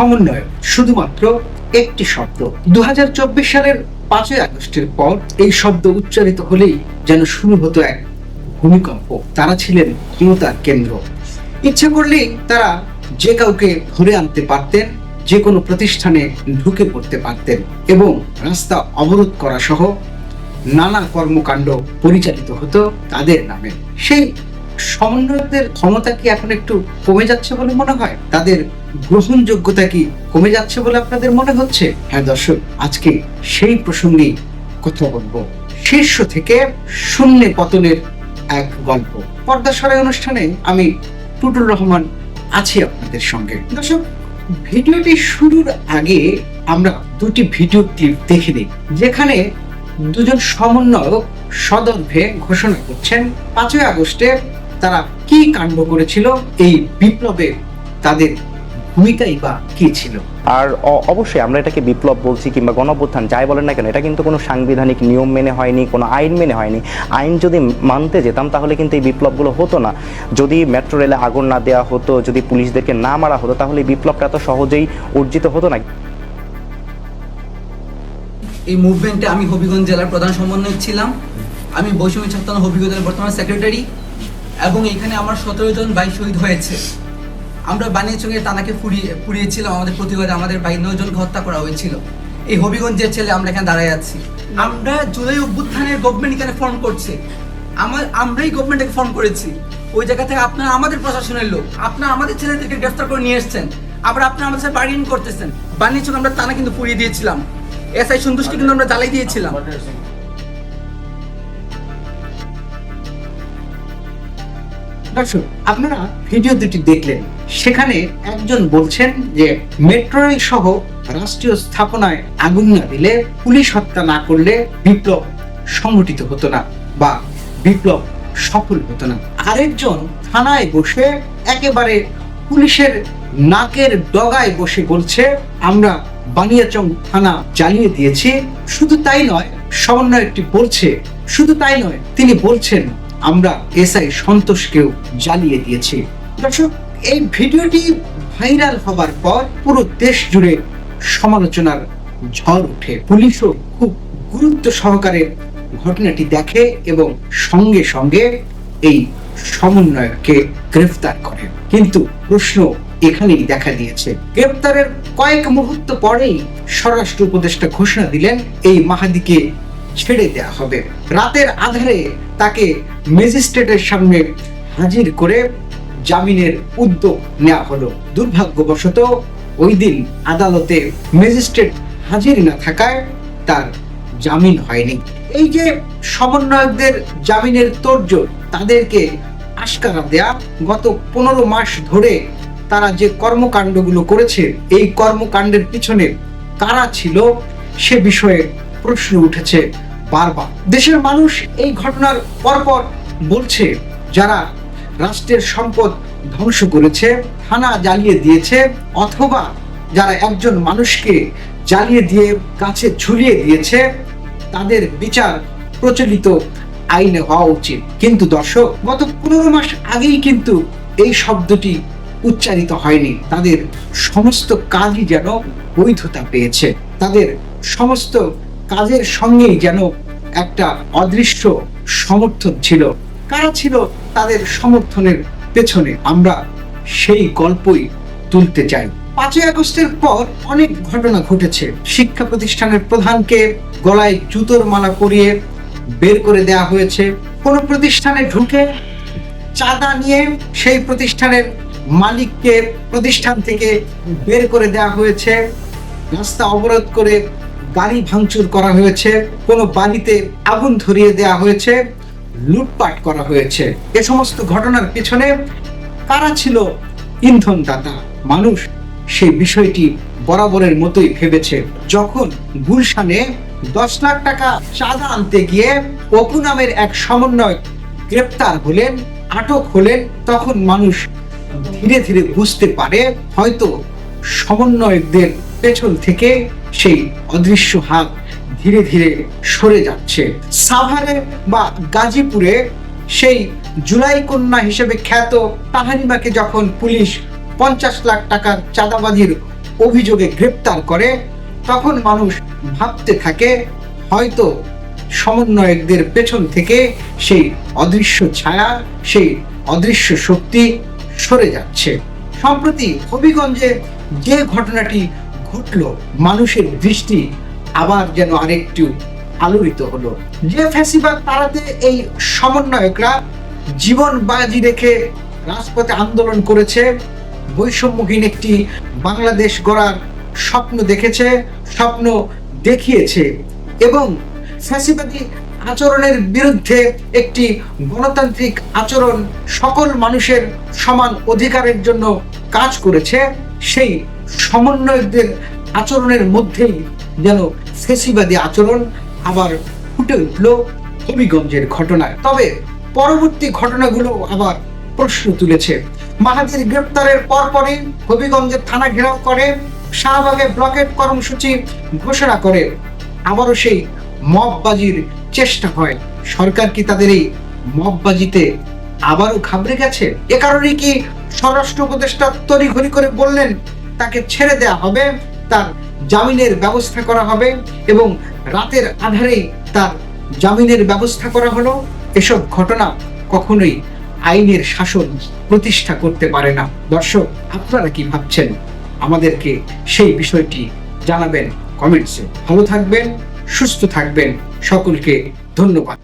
সমন্বয় শুধুমাত্র একটি শব্দ। দু সালের পাঁচই আগস্টের পর এই শব্দ উচ্চারিত হলেই যেন শুরু হতো এক ভূমিকম্প। তারা ছিলেন ক্ষমতার কেন্দ্র। ইচ্ছা করলেই তারা যে কাউকে ধরে আনতে পারতেন, যে কোনো প্রতিষ্ঠানে ঢুকে পড়তে পারতেন এবং রাস্তা অবরোধ করা সহ নানা কর্মকাণ্ড পরিচালিত হতো তাদের নামে। সেই সমন্বয়কদের ক্ষমতা কি এখন একটু কমে যাচ্ছে বলে মনে হয়? তাদের গ্রহণযোগ্যতা কি কমে যাচ্ছে বলে আপনাদের মনে হচ্ছে? হ্যাঁ দর্শক, আজকে সেই প্রসঙ্গেই কথা বলব। শীর্ষ থেকে শূন্য পতনের এক গল্প। পর্দা সরাই অনুষ্ঠানে আমি টুটুল রহমান আছি আপনাদের সঙ্গে। দর্শক, ভিডিওটি শুরুর আগে আমরা দুটি ভিডিও ক্লিপ দেখে নিই, যেখানে দুজন সমন্বয়ক সদর্ভে ঘোষণা করছেন, পাঁচই আগস্টে তারা কি কাণ্ড করেছিল এই বিপ্লবে তাদের ভূমিকাই বা কি ছিল? আর অ- অবশ্যই আমরা এটাকে বিপ্লব বলছি কিংবা গণঅভ্যুত্থান যাই বলেন না কেন এটা কিন্তু কোনো সাংবিধানিক নিয়ম মেনে হয়নি কোনো আইন মেনে হয়নি। আইন যদি মানতে যেতাম তাহলে কিন্তু এই বিপ্লবগুলো হতো না। যদি মেট্রো রেলে আগুন না দেওয়া হতো যদি পুলিশদেরকে না মারা হতো তাহলে এই বিপ্লবটা এত সহজেই অর্জিত হতো না। এই মুভমেন্টে আমি হবিগঞ্জ জেলার প্রধান সমন্বয়ক ছিলাম। আমি বৈষম্য ছাত্র হবিগঞ্জের বর্তমান সেক্রেটারি এবং এখানে আমার সতেরো জন ভাই শহীদ হয়েছে। আমরা বানিয়ে বানিয়াচঙ্গে তানাকে পুড়িয়ে পুড়িয়েছিলাম আমাদের প্রতিবাদে, আমাদের ভাই নজনকে হত্যা করা হয়েছিল। এই হবিগঞ্জের ছেলে আমরা এখানে দাঁড়ায় আছি। আমরা জুলাই অভ্যুত্থানের গভর্নমেন্ট এখানে ফর্ম করছে। আমার, আমরাই গভর্নমেন্টকে ফর্ম করেছি। ওই জায়গা থেকে আপনারা আমাদের প্রশাসনের লোক, আপনারা আমাদের ছেলেদেরকে গ্রেফতার করে নিয়ে এসছেন। আবার আপনারা আমাদের সাথে বার্গেনিং করতেছেন। বানিয়েছেন আমরা তানা কিন্তু পুড়িয়ে দিয়েছিলাম। এসআই সন্তুষ্টকে কিন্তু আমরা জ্বালাই দিয়েছিলাম। দর্শক আপনারা ভিডিও দুটি দেখলেন। সেখানে একজন বলছেন যে মেট্রো সহ রাষ্ট্রীয় স্থাপনায় আগুন না দিলে পুলিশ হত্যা না করলে বিপ্লব হতো না বা বিপ্লব সফল হতো না। আরেকজন থানায় বসে একেবারে পুলিশের নাকের ডগায় বসে বলছে, আমরা বানিয়াচং থানা জ্বালিয়ে দিয়েছি। শুধু তাই নয় সমন্বয় একটি বলছে, শুধু তাই নয়, তিনি বলছেন আমরা এসআই সন্তোষকেও জ্বালিয়ে দিয়েছি। দর্শক, এই ভিডিওটি ভাইরাল হবার পর পুরো দেশ জুড়ে সমালোচনার ঝড় ওঠে। পুলিশও খুব গুরুত্ব সহকারে ঘটনাটি দেখে এবং সঙ্গে সঙ্গে এই সমন্বয়ককে গ্রেফতার করে। কিন্তু প্রশ্ন এখানেই দেখা দিয়েছে। গ্রেফতারের কয়েক মুহূর্ত পরেই স্বরাষ্ট্র উপদেষ্টা ঘোষণা দিলেন, এই মাহাদিকে ছেড়ে দেয়া হবে। রাতের আধারে তাকে ম্যাজিস্ট্রেটের সামনে হাজির করে জামিনের উদ্যোগ নেওয়া হলো। দুর্ভাগ্যবশত ওই দিন আদালতে ম্যাজিস্ট্রেট হাজির না থাকায় তার জামিন হয়নি। এই যে সমন্বয়কদের জামিনের তোড়জোড়, তাদেরকে আশকারা দেয়া, গত পনেরো মাস ধরে তারা যে কর্মকাণ্ডগুলো করেছে, এই কর্মকাণ্ডের পিছনে কারা ছিল সে বিষয়ে প্রশ্ন উঠেছে বারবার। দেশের মানুষ এই ঘটনার পরপর বলছে, যারা রাষ্ট্রের সম্পদ ধ্বংস করেছে, থানা জ্বালিয়ে দিয়েছে, অথবা যারা একজন মানুষকে জ্বালিয়ে দিয়ে কাছে ঝুলিয়ে দিয়েছে, তাদের বিচার প্রচলিত আইনে হওয়া উচিত। কিন্তু দর্শক, গত পনেরো মাস আগেই কিন্তু এই শব্দটি উচ্চারিত হয়নি। তাদের সমস্ত কাজই যেন বৈধতা পেয়েছে। তাদের সমস্ত কাজের সঙ্গেই যেন একটা অদৃশ্য সমর্থন ছিল। কারা ছিল তাদের সমর্থনের পেছনে? আমরা সেই গল্পই তুলতে চাই। পাঁচই আগস্টের পর অনেক ঘটনা ঘটেছে। শিক্ষা প্রতিষ্ঠানের প্রধানকে গলায় জুতোর মালা পরিয়ে বের করে দেয়া হয়েছে। কোন প্রতিষ্ঠানে ঢুকে চাঁদা নিয়ে সেই প্রতিষ্ঠানের মালিককে প্রতিষ্ঠান থেকে বের করে দেওয়া হয়েছে। রাস্তা অবরোধ করে গাড়ি ভাঙচুর করা হয়েছে, কোনো বাড়িতে আগুন ধরিয়ে দেওয়া হয়েছে, লুটপাট করা হয়েছে। এ সমস্ত ঘটনার পেছনে কারা ছিল ইন্ধনদাতা মানুষ সেই বিষয়টি বরাবরের মতোই ভেবেছে। যখন গুলশানে দশ লাখ টাকা চাঁদা আনতে গিয়ে অপু নামের এক সমন্বয় গ্রেপ্তার হলেন, আটক হলেন, তখন মানুষ ধীরে ধীরে বুঝতে পারে হয়তো সমন্বয়কদের পেছন থেকে সেই অদৃশ্য হাত ধীরে ধীরে সরে যাচ্ছে। সাভারে বা গাজীপুরে সেই জুলাই কন্যা হিসেবে খ্যাত তাহারিমাকে যখন পুলিশ পঞ্চাশ লাখ টাকার চাঁদাবাজির অভিযোগে গ্রেপ্তার করে, তখন মানুষ ভাবতে থাকে, হয়তো সমন্বয়কদের পেছন থেকে সেই অদৃশ্য ছায়া, সেই অদৃশ্য শক্তি সরে যাচ্ছে। সম্প্রতি হবিগঞ্জে যে ঘটনাটি ঘটল। মানুষের দৃষ্টি আবার যেন আরেকটু আলোড়িত হলো। যে ফ্যাসিবাদ তাড়াতে এই সমন্বয়করা জীবন বাজি রেখে রাজপথে আন্দোলন করেছে, বৈষম্যহীন একটি বাংলাদেশ গড়ার স্বপ্ন দেখেছে, স্বপ্ন দেখিয়েছে এবং ফ্যাসিবাদী আচরণের বিরুদ্ধে একটি গণতান্ত্রিক আচরণ সকল মানুষের সমান অধিকারের জন্য কাজ করেছে, সেই সমন্বয়কদের আচরণের মধ্যেই যেন ফেসিবাদী আচরণ আবার ফুটে উঠল হবিগঞ্জের ঘটনায়। তবে পরবর্তী ঘটনাগুলো আবার প্রশ্ন তুলেছে। মাহাদির গ্রেপ্তারের পরপরই হবিগঞ্জের থানা ঘেরাও করে, শাহবাগে ব্লকেট কর্মসূচি ঘোষণা করে। আবারও সেই মববাজির চেষ্টা হয়। সরকার কি তাদের এই মববাজিতে আবারও ঘাবড়ে গেছে? এ কারণে কি স্বরাষ্ট্র উপদেষ্টা তড়িঘড়ি করে বললেন তাকে ছেড়ে দেয়া হবে, তার জামিনের ব্যবস্থা করা হবে এবং রাতের আধারেই তার জামিনের ব্যবস্থা করা হলো। এসব ঘটনা কখনোই আইনের শাসন প্রতিষ্ঠা করতে পারে না। দর্শক, আপনারা কি ভাবছেন? আমাদেরকে সেই বিষয়টি জানাবেন কমেন্টসে। ভালো থাকবেন, সুস্থ থাকবেন। সকলকে ধন্যবাদ।